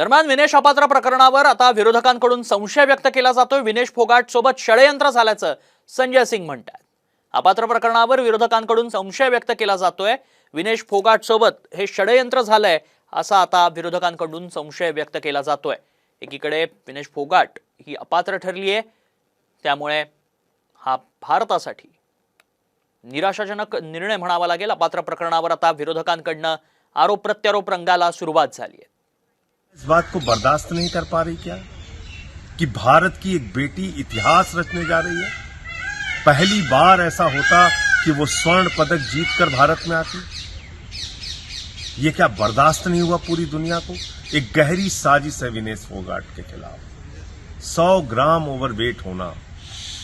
दरम्यान विनेश अपात्र प्रकरणावर आता विरोधकांकडून संशय व्यक्त केला जातोय. विनेश फोगाट सोबत षडयंत्र झाल्याचं संजय सिंग म्हणतात अपात्र प्रकरणावर विरोधकांकडून संशय व्यक्त केला जातोय. विनेश फोगाट सोबत हे षडयंत्र झालंय असा आता विरोधकांकडून संशय व्यक्त केला जातोय. एकीकडे विनेश फोगाट ही अपात्र ठरली आहे त्यामुळे हा भारतासाठी निराशाजनक निर्णय म्हणावा लागेल. अपात्र प्रकरणावर आता विरोधकांकडनं आरोप प्रत्यारोप रंगाला सुरुवात झाली आहे इस बात को बर्दाश्त नहीं कर पा रही क्या? कि भारत की एक बेटी इतिहास रचने जा रही है। पहली बार ऐसा होता कि वो स्वर्ण पदक जीतकर भारत में आती। ये क्या बर्दाश्त नहीं हुआ पूरी दुनिया को? एक गहरी साजिश है विनेश फोगाट के खिलाफ। सौ ग्राम ओवरवेट होना,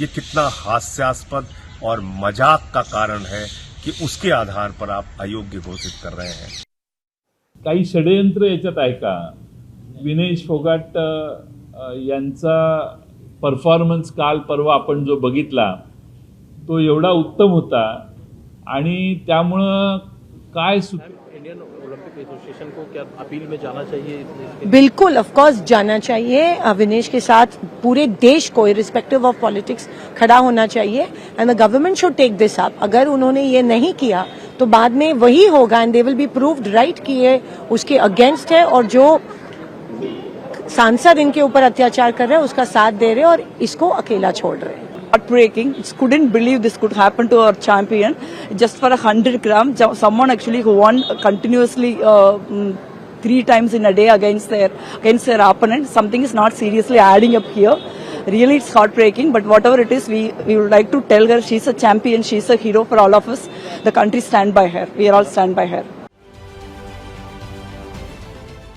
ये कितना हास्यास्पद और मज़ाक का कारण है कि उसके आधार पर आप अयोग्य घोषित कर रहे हैं। काही षडयंत्र का विनेश फोगाट यांचा परफॉर्मन्स काल परवा आपण जो बघितला तो एवढा उत्तम होता आणि त्यामुळं काय सु इंडियन ओलंपिक एसोसिएशन को क्या अपील में जाना चाहिए बिल्कुल ऑफ़ कोर्स जाना चाहिए। अविनेश के साथ पूरे देश को इरिस्पेक्टिव ऑफ़ पॉलिटिक्स खड़ा होना चाहिए। And the government should take this up अगर उन्होंने ये नहीं किया तो बाद में वही होगा and they will be proved right कि ये उसके अगेंस्ट है और जो सांसद इनके ऊपर अत्याचार कर रहे हैं उसका साथ दे रहे हैं और इसको अकेला छोड़ रहे हैं heartbreaking. Just couldn't believe this could happen to our champion. Just for a hundred gram, someone actually who won continuously uh, mm, three times in a day against their against their opponent. Something is not seriously adding up here. Really, it's heartbreaking. But whatever it is, we we would like to tell her she's a champion. She's a hero for all of us. The country stand by her. We are all stand by her.